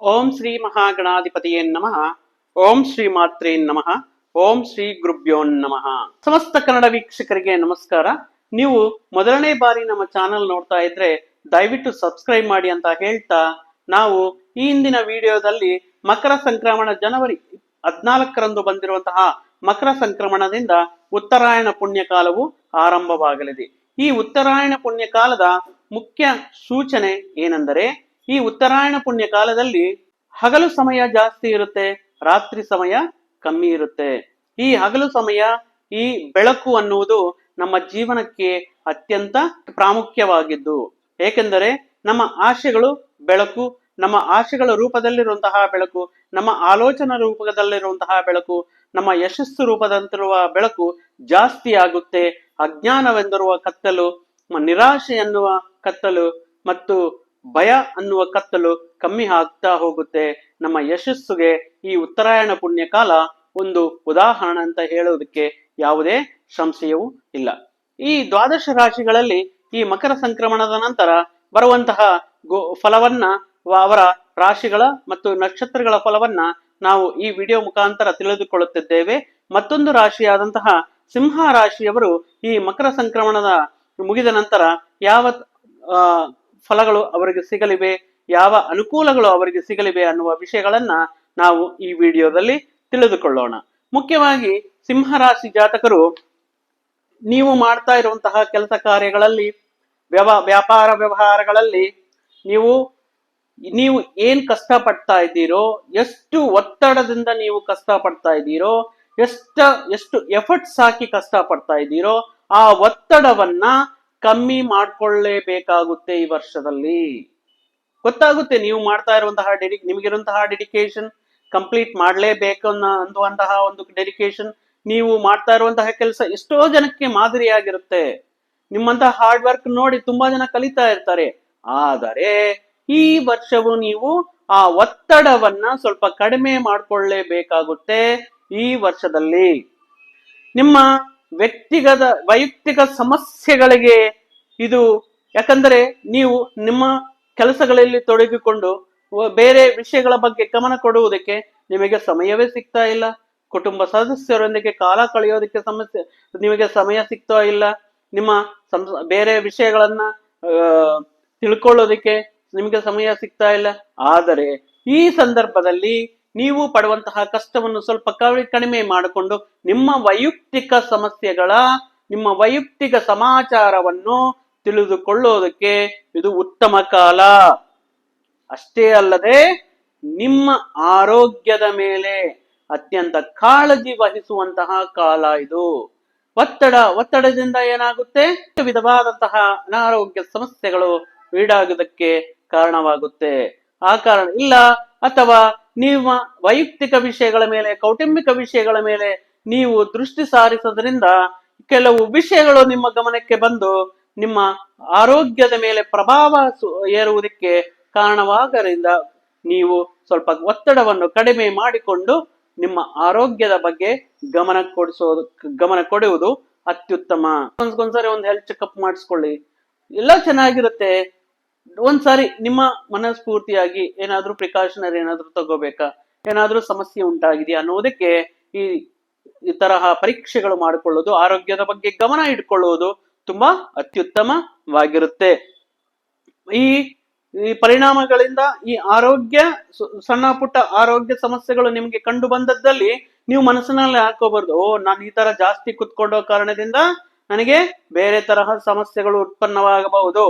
ಓಂ ಶ್ರೀ ಮಹಾಗಣಾಧಿಪತಿಯೇ ನಮಃ. ಓಂ ಶ್ರೀ ಮಾತ್ರೇ ನಮಃ. ಓಂ ಶ್ರೀ ಗುರುಭ್ಯೋ ನಮಃ. ಸಮಸ್ತ ಕನ್ನಡ ವೀಕ್ಷಕರಿಗೆ ನಮಸ್ಕಾರ. ನೀವು ಮೊದಲನೇ ಬಾರಿ ನಮ್ಮ ಚಾನೆಲ್ ನೋಡ್ತಾ ಇದ್ರೆ ದಯವಿಟ್ಟು ಸಬ್ಸ್ಕ್ರೈಬ್ ಮಾಡಿ ಅಂತ ಹೇಳ್ತಾ ನಾವು ಈ ಹಿಂದಿನ ವಿಡಿಯೋದಲ್ಲಿ ಮಕರ ಸಂಕ್ರಮಣ ಜನವರಿ ಹದಿನಾಲ್ಕರಂದು ಬಂದಿರುವಂತಹ ಮಕರ ಸಂಕ್ರಮಣದಿಂದ ಉತ್ತರಾಯಣ ಪುಣ್ಯಕಾಲವು ಆರಂಭವಾಗಲಿದೆ. ಈ ಉತ್ತರಾಯಣ ಪುಣ್ಯಕಾಲದ ಮುಖ್ಯ ಸೂಚನೆ ಏನೆಂದರೆ ಈ ಉತ್ತರಾಯಣ ಪುಣ್ಯ ಕಾಲದಲ್ಲಿ ಹಗಲು ಸಮಯ ಜಾಸ್ತಿ ಇರುತ್ತೆ, ರಾತ್ರಿ ಸಮಯ ಕಮ್ಮಿ ಇರುತ್ತೆ. ಈ ಹಗಲು ಸಮಯ, ಈ ಬೆಳಕು ಅನ್ನುವುದು ನಮ್ಮ ಜೀವನಕ್ಕೆ ಅತ್ಯಂತ ಪ್ರಾಮುಖ್ಯವಾಗಿದ್ದು. ಏಕೆಂದರೆ ನಮ್ಮ ಆಶೆಗಳು ಬೆಳಕು, ನಮ್ಮ ಆಶೆಗಳ ರೂಪದಲ್ಲಿರುವಂತಹ ಬೆಳಕು, ನಮ್ಮ ಆಲೋಚನಾ ರೂಪದಲ್ಲಿರುವಂತಹ ಬೆಳಕು, ನಮ್ಮ ಯಶಸ್ಸು ರೂಪದಂತಿರುವ ಬೆಳಕು ಜಾಸ್ತಿ ಆಗುತ್ತೆ. ಅಜ್ಞಾನವೆಂದಿರುವ ಕತ್ತಲು ನಿರಾಶೆ ಎನ್ನುವ ಕತ್ತಲು ಮತ್ತು ಭಯ ಅನ್ನುವ ಕತ್ತಲು ಕಮ್ಮಿ ಆಗ್ತಾ ಹೋಗುತ್ತೆ. ನಮ್ಮ ಯಶಸ್ಸುಗೆ ಈ ಉತ್ತರಾಯಣ ಪುಣ್ಯ ಕಾಲ ಒಂದು ಉದಾಹರಣೆ ಅಂತ ಹೇಳೋದಕ್ಕೆ ಯಾವುದೇ ಸಂಶಯವೂ ಇಲ್ಲ. ಈ ದ್ವಾದಶ ರಾಶಿಗಳಲ್ಲಿ ಈ ಮಕರ ಸಂಕ್ರಮಣದ ನಂತರ ಬರುವಂತಹ ಗೋ ಫಲವನ್ನ ಅವರ ರಾಶಿಗಳ ಮತ್ತು ನಕ್ಷತ್ರಗಳ ಫಲವನ್ನ ನಾವು ಈ ವಿಡಿಯೋ ಮುಖಾಂತರ ತಿಳಿದುಕೊಳ್ಳುತ್ತಿದ್ದೇವೆ. ಮತ್ತೊಂದು ರಾಶಿಯಾದಂತಹ ಸಿಂಹ ರಾಶಿಯವರು ಈ ಮಕರ ಸಂಕ್ರಮಣದ ಮುಗಿದ ನಂತರ ಯಾವ ಫಲಗಳು ಅವರಿಗೆ ಸಿಗಲಿವೆ, ಯಾವ ಅನುಕೂಲಗಳು ಅವರಿಗೆ ಸಿಗಲಿವೆ ಅನ್ನುವ ವಿಷಯಗಳನ್ನ ನಾವು ಈ ವಿಡಿಯೋದಲ್ಲಿ ತಿಳಿದುಕೊಳ್ಳೋಣ. ಮುಖ್ಯವಾಗಿ ಸಿಂಹರಾಶಿ ಜಾತಕರು, ನೀವು ಮಾಡ್ತಾ ಇರುವಂತಹ ಕೆಲಸ ಕಾರ್ಯಗಳಲ್ಲಿ, ವ್ಯವ, ವ್ಯಾಪಾರ ವ್ಯವಹಾರಗಳಲ್ಲಿ ನೀವು ನೀವು ಏನ್ ಕಷ್ಟ ಪಡ್ತಾ ಇದ್ದೀರೋ, ಎಷ್ಟು ಒತ್ತಡದಿಂದ ನೀವು ಕಷ್ಟ ಪಡ್ತಾ ಇದ್ದೀರೋ, ಎಷ್ಟ, ಎಷ್ಟು ಎಫರ್ಟ್ಸ್ ಹಾಕಿ ಕಷ್ಟ ಪಡ್ತಾ ಇದ್ದೀರೋ, ಆ ಒತ್ತಡವನ್ನ ಕಮ್ಮಿ ಮಾಡ್ಕೊಳ್ಳೇಬೇಕಾಗುತ್ತೆ ಈ ವರ್ಷದಲ್ಲಿ. ಗೊತ್ತಾಗುತ್ತೆ ನೀವು ಮಾಡ್ತಾ ಇರುವಂತಹ ಡೆಡಿ, ನಿಮಗಿರುವಂತಹ ಡೆಡಿಕೇಶನ್ ಕಂಪ್ಲೀಟ್ ಮಾಡಲೇಬೇಕು ಅನ್ನೋ, ಅನ್ನುವಂತಹ ಒಂದು ಡೆಡಿಕೇಶನ್ ನೀವು ಮಾಡ್ತಾ ಇರುವಂತಹ ಕೆಲಸ ಎಷ್ಟೋ ಜನಕ್ಕೆ ಮಾದರಿಯಾಗಿರುತ್ತೆ. ನಿಮ್ಮಂತಹ ಹಾರ್ಡ್ ವರ್ಕ್ ನೋಡಿ ತುಂಬಾ ಜನ ಕಲಿತಾ ಇರ್ತಾರೆ. ಆದರೆ ಈ ವರ್ಷವು ನೀವು ಆ ಒತ್ತಡವನ್ನ ಸ್ವಲ್ಪ ಕಡಿಮೆ ಮಾಡಿಕೊಳ್ಳೇಬೇಕಾಗುತ್ತೆ ಈ ವರ್ಷದಲ್ಲಿ. ನಿಮ್ಮ ವ್ಯಕ್ತಿಗತ ವೈಯಕ್ತಿಕ ಸಮಸ್ಯೆಗಳಿಗೆ ಇದು, ಯಾಕಂದರೆ ನೀವು ನಿಮ್ಮ ಕೆಲಸಗಳಲ್ಲಿ ತೊಡಗಿಕೊಂಡು ಬೇರೆ ವಿಷಯಗಳ ಬಗ್ಗೆ ಗಮನ ಕೊಡುವುದಕ್ಕೆ ನಿಮಗೆ ಸಮಯವೇ ಸಿಗ್ತಾ ಇಲ್ಲ. ಕುಟುಂಬ ಸದಸ್ಯರೊಂದಿಗೆ ಕಾಲ ಕಳೆಯೋದಕ್ಕೆ ಸಮಸ್ಯೆ, ನಿಮಗೆ ಸಮಯ ಸಿಗ್ತಾ ಇಲ್ಲ. ನಿಮ್ಮ ಬೇರೆ ವಿಷಯಗಳನ್ನ ತಿಳ್ಕೊಳ್ಳೋದಕ್ಕೆ ನಿಮಗೆ ಸಮಯ ಸಿಗ್ತಾ ಇಲ್ಲ. ಆದರೆ ಈ ಸಂದರ್ಭದಲ್ಲಿ ನೀವು ಪಡುವಂತಹ ಕಷ್ಟವನ್ನು ಸ್ವಲ್ಪ ಕಡಿ- ಕಡಿಮೆ ಮಾಡಿಕೊಂಡು ನಿಮ್ಮ ವೈಯಕ್ತಿಕ ಸಮಸ್ಯೆಗಳ, ನಿಮ್ಮ ವೈಯಕ್ತಿಕ ಸಮಾಚಾರವನ್ನು ತಿಳಿದುಕೊಳ್ಳೋದಕ್ಕೆ ಇದು ಉತ್ತಮ ಕಾಲ. ಅಷ್ಟೇ ಅಲ್ಲದೆ ನಿಮ್ಮ ಆರೋಗ್ಯದ ಮೇಲೆ ಅತ್ಯಂತ ಕಾಳಜಿ ವಹಿಸುವಂತಹ ಕಾಲ ಇದು. ಒತ್ತಡ, ಒತ್ತಡದಿಂದ ಏನಾಗುತ್ತೆ? ವಿಧವಾದಂತಹ ಅನಾರೋಗ್ಯ ಸಮಸ್ಯೆಗಳು ಈಡಾಗುವುದಕ್ಕೆ ಕಾರಣವಾಗುತ್ತೆ. ಆ ಕಾರಣ ಇಲ್ಲ ಅಥವಾ ನಿಮ್ಮ ವೈಯಕ್ತಿಕ ವಿಷಯಗಳ ಮೇಲೆ, ಕೌಟುಂಬಿಕ ವಿಷಯಗಳ ಮೇಲೆ ನೀವು ದೃಷ್ಟಿ ಸಾರಿಸೋದ್ರಿಂದ ಕೆಲವು ವಿಷಯಗಳು ನಿಮ್ಮ ಗಮನಕ್ಕೆ ಬಂದು ನಿಮ್ಮ ಆರೋಗ್ಯದ ಮೇಲೆ ಪ್ರಭಾವ ಏರುವುದಕ್ಕೆ ಕಾರಣವಾಗರಿಂದ ನೀವು ಸ್ವಲ್ಪ ಒತ್ತಡವನ್ನು ಕಡಿಮೆ ಮಾಡಿಕೊಂಡು ನಿಮ್ಮ ಆರೋಗ್ಯದ ಬಗ್ಗೆ ಗಮನ ಕೊಡಿಸೋದು, ಗಮನ ಕೊಡುವುದು ಅತ್ಯುತ್ತಮ. ಒಂದ್- ಒಂದ್ಸರಿ ಒಂದು ಹೆಲ್ತ್ ಚೆಕ್ಅಪ್ ಮಾಡಿಸ್ಕೊಳ್ಳಿ. ಎಲ್ಲ ಚೆನ್ನಾಗಿರುತ್ತೆ. ಒಂದ್ಸಾರಿ ನಿಮ್ಮ ಮನಸ್ಫೂರ್ತಿಯಾಗಿ ಏನಾದ್ರೂ ಪ್ರಿಕಾಷನರಿ ಏನಾದ್ರೂ ತಗೋಬೇಕಾ? ಏನಾದ್ರೂ ಸಮಸ್ಯೆ ಉಂಟಾಗಿದೆಯಾ ಅನ್ನೋದಕ್ಕೆ ಈ ತರಹ ಪರೀಕ್ಷೆಗಳು ಮಾಡಿಕೊಳ್ಳೋದು ಆರೋಗ್ಯದ ಬಗ್ಗೆ ಗಮನ ಇಟ್ಕೊಳ್ಳುವುದು ತುಂಬಾ ಅತ್ಯುತ್ತಮವಾಗಿರುತ್ತೆ. ಈ ಈ ಪರಿಣಾಮಗಳಿಂದ ಈ ಆರೋಗ್ಯ ಸಣ್ಣ ಪುಟ್ಟ ಆರೋಗ್ಯ ಸಮಸ್ಯೆಗಳು ನಿಮ್ಗೆ ಕಂಡು ಬಂದದ್ದಲ್ಲಿ ನೀವು ಮನಸ್ಸಿನಲ್ಲಿ ಹಾಕೋಬಾರ್ದು. ಓ, ನಾನು ಈ ತರ ಜಾಸ್ತಿ ಕುತ್ಕೊಂಡೋ ಕಾರಣದಿಂದ ನನಗೆ ಬೇರೆ ತರಹ ಸಮಸ್ಯೆಗಳು ಉತ್ಪನ್ನವಾಗಬಹುದು.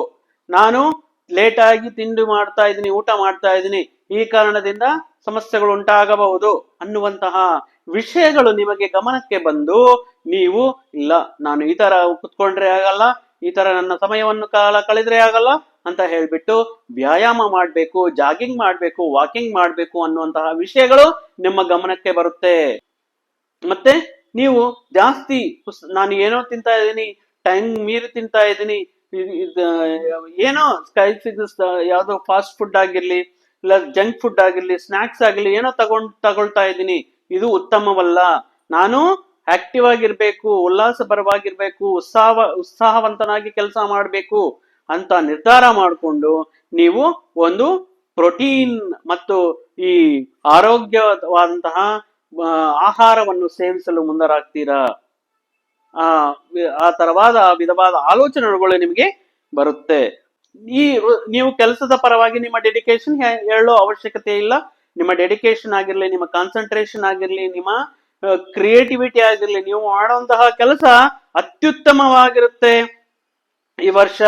ನಾನು ಲೇಟ್ ಆಗಿ ತಿಂಡಿ ಮಾಡ್ತಾ ಇದ್ದೀನಿ, ಊಟ ಮಾಡ್ತಾ ಇದ್ದೀನಿ, ಈ ಕಾರಣದಿಂದ ಸಮಸ್ಯೆಗಳು ಉಂಟಾಗಬಹುದು ಅನ್ನುವಂತಹ ವಿಷಯಗಳು ನಿಮಗೆ ಗಮನಕ್ಕೆ ಬಂದು ನೀವು, ಇಲ್ಲ, ನಾನು ಈ ತರ ಕುತ್ಕೊಂಡ್ರೆ ಆಗಲ್ಲ, ಈ ತರ ನನ್ನ ಸಮಯವನ್ನು ಕಾಲ ಕಳೆದ್ರೆ ಆಗಲ್ಲ ಅಂತ ಹೇಳ್ಬಿಟ್ಟು ವ್ಯಾಯಾಮ ಮಾಡ್ಬೇಕು, ಜಾಗಿಂಗ್ ಮಾಡ್ಬೇಕು, ವಾಕಿಂಗ್ ಮಾಡ್ಬೇಕು ಅನ್ನುವಂತಹ ವಿಷಯಗಳು ನಿಮ್ಮ ಗಮನಕ್ಕೆ ಬರುತ್ತೆ. ಮತ್ತೆ ನೀವು ಜಾಸ್ತಿ ನಾನು ಏನೋ ತಿಂತಾ ಇದ್ದೀನಿ, ಟೈಮ್ ಮೀರಿ ತಿಂತಾ ಇದ್ದೀನಿ ಏನೋ ಸ್ಕೈ ಯಾವ್ದೋ ಫಾಸ್ಟ್ ಫುಡ್ ಆಗಿರ್ಲಿ, ಇಲ್ಲ ಜಂಕ್ ಫುಡ್ ಆಗಿರ್ಲಿ ಸ್ನಾಕ್ಸ್ ಆಗಿರ್ಲಿ, ಏನೋ ತಗೊಂಡ್, ತಗೊಳ್ತಾ ಇದ್ದೀನಿ. ಇದು ಉತ್ತಮವಲ್ಲ. ನಾನು ಆಕ್ಟಿವ್ ಆಗಿರ್ಬೇಕು ಉಲ್ಲಾಸಪರವಾಗಿರ್ಬೇಕು ಉತ್ಸಾಹ ಉತ್ಸಾಹವಂತನಾಗಿ ಕೆಲಸ ಮಾಡಬೇಕು ಅಂತ ನಿರ್ಧಾರ ಮಾಡಿಕೊಂಡು ನೀವು ಒಂದು ಪ್ರೋಟೀನ್ ಮತ್ತು ಈ ಆರೋಗ್ಯವಾದಂತಹ ಆಹಾರವನ್ನು ಸೇವಿಸಲು ಮುಂದರಾಗ್ತೀರಾ ಆ ಆ ತರವಾದ ವಿಧವಾದ ಆಲೋಚನೆಗಳು ನಿಮಗೆ ಬರುತ್ತೆ. ಈ ನೀವು ಕೆಲಸದ ಪರವಾಗಿ ನಿಮ್ಮ ಡೆಡಿಕೇಶನ್ ಹೇಳೋ ಅವಶ್ಯಕತೆ ಇಲ್ಲ. ನಿಮ್ಮ ಡೆಡಿಕೇಶನ್ ಆಗಿರ್ಲಿ, ನಿಮ್ಮ ಕಾನ್ಸಂಟ್ರೇಷನ್ ಆಗಿರ್ಲಿ, ನಿಮ್ಮ ಕ್ರಿಯೇಟಿವಿಟಿ ಆಗಿರ್ಲಿ, ನೀವು ಮಾಡುವಂತಹ ಕೆಲಸ ಅತ್ಯುತ್ತಮವಾಗಿರುತ್ತೆ. ಈ ವರ್ಷ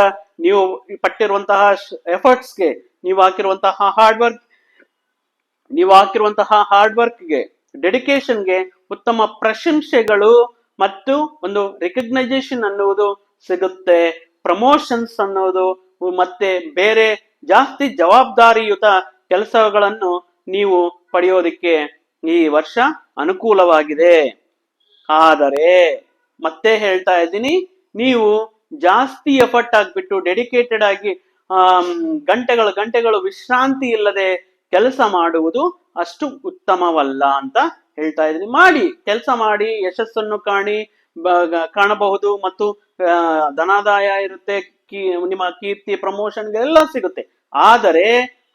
ನೀವು ಪಟ್ಟಿರುವಂತಹ ಎಫರ್ಟ್ಸ್ಗೆ ನೀವು ಹಾಕಿರುವಂತಹ ಹಾರ್ಡ್ ವರ್ಕ್ ನೀವು ಹಾಕಿರುವಂತಹ ಹಾರ್ಡ್ ವರ್ಕ್ಗೆ ಡೆಡಿಕೇಶನ್ಗೆ ಉತ್ತಮ ಪ್ರಶಂಸೆಗಳು ಮತ್ತು ಒಂದು ರೆಕಗ್ನೈಸೇಷನ್ ಅನ್ನುವುದು ಸಿಗುತ್ತೆ ಪ್ರಮೋಷನ್ಸ್ ಅನ್ನೋದು, ಮತ್ತೆ ಬೇರೆ ಜಾಸ್ತಿ ಜವಾಬ್ದಾರಿಯುತ ಕೆಲಸಗಳನ್ನು ನೀವು ಪಡೆಯೋದಿಕ್ಕೆ ಈ ವರ್ಷ ಅನುಕೂಲವಾಗಿದೆ. ಆದರೆ, ಮತ್ತೆ ಹೇಳ್ತಾ ಇದ್ದೀನಿ, ನೀವು ಜಾಸ್ತಿ ಎಫರ್ಟ್ ಆಗ್ಬಿಟ್ಟು ಡೆಡಿಕೇಟೆಡ್ ಆಗಿ ಗಂಟೆಗಳು ಗಂಟೆಗಳು ವಿಶ್ರಾಂತಿ ಇಲ್ಲದೆ ಕೆಲಸ ಮಾಡುವುದು ಅಷ್ಟು ಉತ್ತಮವಲ್ಲ ಅಂತ ಹೇಳ್ತಾ ಇದ್ದೀನಿ. ಮಾಡಿ, ಕೆಲಸ ಮಾಡಿ, ಯಶಸ್ಸನ್ನು ಕಾಣಿ ಕಾಣಬಹುದು ಮತ್ತು ಧನಾದಾಯ ಇರುತ್ತೆ ನಿಮ್ಮ ಕೀರ್ತಿ ಪ್ರಮೋಷನ್ ಎಲ್ಲ ಸಿಗುತ್ತೆ. ಆದರೆ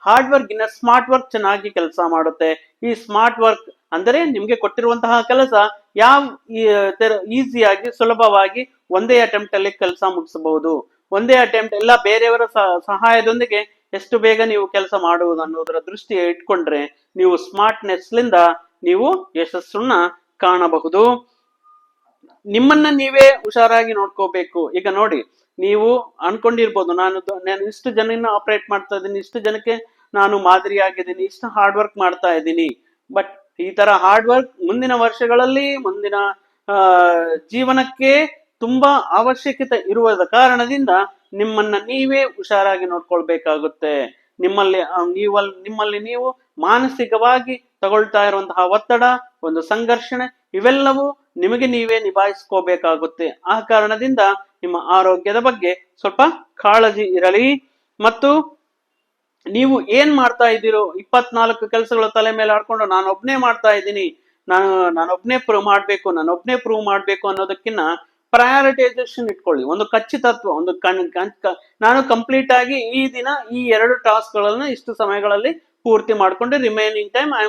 ಹಾರ್ಡ್ ವರ್ಕ್ ಇನ್ನ ಸ್ಮಾರ್ಟ್ ವರ್ಕ್ ಚೆನ್ನಾಗಿ ಕೆಲಸ ಮಾಡುತ್ತೆ. ಈ ಸ್ಮಾರ್ಟ್ ವರ್ಕ್ ಅಂದರೆ ನಿಮ್ಗೆ ಕೊಟ್ಟಿರುವಂತಹ ಕೆಲಸ ಯಾವ ಈಸಿಯಾಗಿ ಸುಲಭವಾಗಿ ಒಂದೇ ಅಟೆಂಪ್ಟ್ ಅಲ್ಲಿ ಕೆಲಸ ಮುಗಿಸಬಹುದು. ಒಂದೇ ಅಟೆಂಪ್ಟ್ ಎಲ್ಲ ಬೇರೆಯವರ ಸಹಾಯದೊಂದಿಗೆ ಎಷ್ಟು ಬೇಗ ನೀವು ಕೆಲಸ ಮಾಡುವುದು ಅನ್ನೋದರ ದೃಷ್ಟಿ ಇಟ್ಕೊಂಡ್ರೆ ನೀವು ಸ್ಮಾರ್ಟ್ನೆಸ್ ಲಿಂದ ನೀವು ಯಶಸ್ಸನ್ನ ಕಾಣಬಹುದು. ನಿಮ್ಮನ್ನ ನೀವೇ ಹುಷಾರಾಗಿ ನೋಡ್ಕೋಬೇಕು. ಈಗ ನೋಡಿ, ನೀವು ಅನ್ಕೊಂಡಿರ್ಬೋದು, ನಾನು ನಾನು ಇಷ್ಟು ಜನನ ಆಪರೇಟ್ ಮಾಡ್ತಾ ಇದ್ದೀನಿ, ಇಷ್ಟು ಜನಕ್ಕೆ ನಾನು ಮಾದರಿಯಾಗಿದ್ದೀನಿ, ಇಷ್ಟು ಹಾರ್ಡ್ ವರ್ಕ್ ಮಾಡ್ತಾ ಇದ್ದೀನಿ. ಬಟ್ ಈ ತರ ಹಾರ್ಡ್ ವರ್ಕ್ ಮುಂದಿನ ವರ್ಷಗಳಲ್ಲಿ, ಮುಂದಿನ ಜೀವನಕ್ಕೆ ತುಂಬಾ ಅವಶ್ಯಕತೆ ಇರುವ ಕಾರಣದಿಂದ ನಿಮ್ಮನ್ನ ನೀವೇ ಹುಷಾರಾಗಿ ನೋಡ್ಕೊಳ್ಬೇಕಾಗುತ್ತೆ. ನಿಮ್ಮಲ್ಲಿ ನೀವಲ್, ನಿಮ್ಮಲ್ಲಿ ನೀವು ಮಾನಸಿಕವಾಗಿ ತಗೊಳ್ತಾ ಇರುವಂತಹ ಒತ್ತಡ, ಒಂದು ಸಂಘರ್ಷಣೆ, ಇವೆಲ್ಲವೂ ನಿಮಗೆ ನೀವೇ ನಿಭಾಯಿಸ್ಕೋಬೇಕಾಗುತ್ತೆ. ಆ ಕಾರಣದಿಂದ ನಿಮ್ಮ ಆರೋಗ್ಯದ ಬಗ್ಗೆ ಸ್ವಲ್ಪ ಕಾಳಜಿ ಇರಲಿ. ಮತ್ತು ನೀವು ಏನ್ ಮಾಡ್ತಾ ಇದ್ದೀರೋ, ಇಪ್ಪತ್ನಾಲ್ಕು ಕೆಲಸಗಳ ತಲೆ ಮೇಲೆ ಆಡ್ಕೊಂಡು ನಾನೊಬ್ನೇ ಮಾಡ್ತಾ ಇದ್ದೀನಿ ನಾನು ನಾನೊಬ್ನೇ ಪ್ರೂವ್ ಮಾಡ್ಬೇಕು, ನಾನೊಬ್ನೇ ಪ್ರೂವ್ ಮಾಡ್ಬೇಕು ಅನ್ನೋದಕ್ಕಿಂತ ಪ್ರಯಾರಿಟೈಸೇಷನ್ ಇಟ್ಕೊಳ್ಳಿ. ಒಂದು ಖಚಿತತ್ವ ಒಂದು ಕಣ್ ನಾನು ಕಂಪ್ಲೀಟ್ ಆಗಿ ಈ ದಿನ ಈ ಎರಡು ಟಾಸ್ಕ್ ಗಳನ್ನ ಇಷ್ಟು ಸಮಯಗಳಲ್ಲಿ ಪೂರ್ತಿ ಮಾಡ್ಕೊಂಡು ರಿಮೈನಿಂಗ್ ಟೈಮ್ ಐ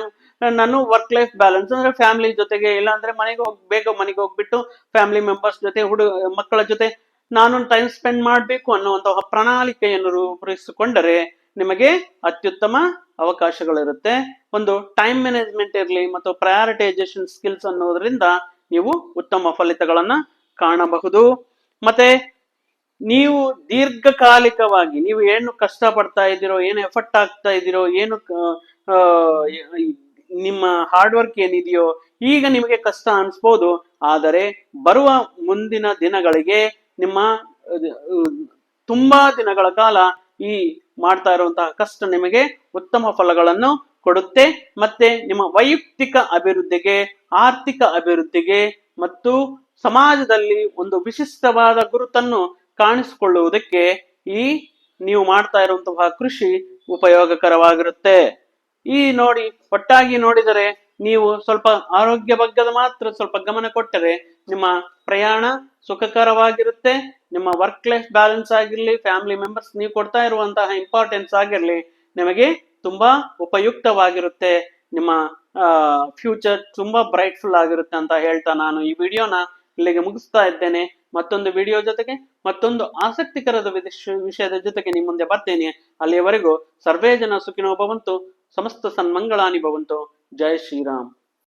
ನಾನು ವರ್ಕ್ ಲೈಫ್ ಬ್ಯಾಲೆನ್ಸ್ ಅಂದ್ರೆ ಫ್ಯಾಮಿಲಿ ಜೊತೆಗೆ ಇಲ್ಲ ಅಂದ್ರೆ ಮನೆಗೆ ಹೋಗಿ, ಬೇಗ ಮನೆಗೆ ಹೋಗ್ಬಿಟ್ಟು ಫ್ಯಾಮಿಲಿ ಮೆಂಬರ್ಸ್ ಜೊತೆ ಹುಡುಗ ಮಕ್ಕಳ ಜೊತೆ ನಾನು ಟೈಮ್ ಸ್ಪೆಂಡ್ ಮಾಡಬೇಕು ಅನ್ನುವಂತಹ ಪ್ರಣಾಳಿಕೆಯನ್ನು ರೂಪಿಸಿಕೊಂಡರೆ ನಿಮಗೆ ಅತ್ಯುತ್ತಮ ಅವಕಾಶಗಳಿರುತ್ತೆ. ಒಂದು ಟೈಮ್ ಮ್ಯಾನೇಜ್ಮೆಂಟ್ ಇರಲಿ ಮತ್ತು ಪ್ರಯಾರಿಟೈಸೇಷನ್ ಸ್ಕಿಲ್ಸ್ ಅನ್ನೋದ್ರಿಂದ ನೀವು ಉತ್ತಮ ಫಲಿತಗಳನ್ನ ಕಾಣಬಹುದು. ಮತ್ತೆ ನೀವು ದೀರ್ಘಕಾಲಿಕವಾಗಿ ನೀವು ಏನು ಕಷ್ಟ ಪಡ್ತಾ ಇದ್ದೀರೋ, ಏನು ಎಫರ್ಟ್ ಆಗ್ತಾ ಇದ್ದೀರೋ, ಏನು ನಿಮ್ಮ ಹಾರ್ಡ್ ವರ್ಕ್ ಏನಿದೆಯೋ ಈಗ ನಿಮಗೆ ಕಷ್ಟ ಅನ್ಸ್ಬೋದು. ಆದರೆ ಬರುವ ಮುಂದಿನ ದಿನಗಳಿಗೆ ನಿಮ್ಮ, ತುಂಬಾ ದಿನಗಳ ಕಾಲ ಈ ಮಾಡ್ತಾ ಇರುವಂತಹ ಕಷ್ಟ ನಿಮಗೆ ಉತ್ತಮ ಫಲಗಳನ್ನು ಕೊಡುತ್ತೆ. ಮತ್ತೆ ನಿಮ್ಮ ವೈಯಕ್ತಿಕ ಅಭಿವೃದ್ಧಿಗೆ, ಆರ್ಥಿಕ ಅಭಿವೃದ್ಧಿಗೆ ಮತ್ತು ಸಮಾಜದಲ್ಲಿ ಒಂದು ವಿಶಿಷ್ಟವಾದ ಗುರುತನ್ನು ಕಾಣಿಸಿಕೊಳ್ಳುವುದಕ್ಕೆ ಈ ನೀವು ಮಾಡ್ತಾ ಇರುವಂತಹ ಕೃಷಿ ಉಪಯೋಗಕರವಾಗಿರುತ್ತೆ. ಈ ನೋಡಿ, ಒಟ್ಟಾಗಿ ನೋಡಿದರೆ ನೀವು ಸ್ವಲ್ಪ ಆರೋಗ್ಯ ಬಗ್ಗದ ಮಾತ್ರ ಸ್ವಲ್ಪ ಗಮನ ಕೊಟ್ಟರೆ ನಿಮ್ಮ ಪ್ರಯಾಣ ಸುಖಕರವಾಗಿರುತ್ತೆ, ನಿಮ್ಮ ವರ್ಕ್ ಲೈಫ್ ಬ್ಯಾಲೆನ್ಸ್ ಆಗಿರಲಿ ಫ್ಯಾಮಿಲಿ ಮೆಂಬರ್ಸ್ ನೀವು ಕೊಡ್ತಾ ಇರುವಂತಹ ಇಂಪಾರ್ಟೆನ್ಸ್ ಆಗಿರಲಿ, ನಿಮಗೆ ತುಂಬಾ ಉಪಯುಕ್ತವಾಗಿರುತ್ತೆ. ನಿಮ್ಮ ಫ್ಯೂಚರ್ ತುಂಬಾ ಬ್ರೈಟ್ಫುಲ್ ಆಗಿರುತ್ತೆ ಅಂತ ಹೇಳ್ತಾ ನಾನು ಈ ವಿಡಿಯೋನ ಇಲ್ಲಿಗೆ ಮುಗಿಸ್ತಾ ಇದ್ದೇನೆ. ಮತ್ತೊಂದು ವಿಡಿಯೋ ಜೊತೆಗೆ ಮತ್ತೊಂದು ಆಸಕ್ತಿಕರದ ವಿಷಯದ ಜೊತೆಗೆ ನಿಮ್ಮ ಮುಂದೆ ಬರ್ತೇನೆ. ಅಲ್ಲಿಯವರೆಗೂ ಸರ್ವೇ ಜನ ಸುಖಿನೋ ಭವಂತು, ಸಮಸ್ತ ಸನ್ಮಂಗಳಾನಿ ಭವಂತು. ಜೈ ಶ್ರೀರಾಮ್.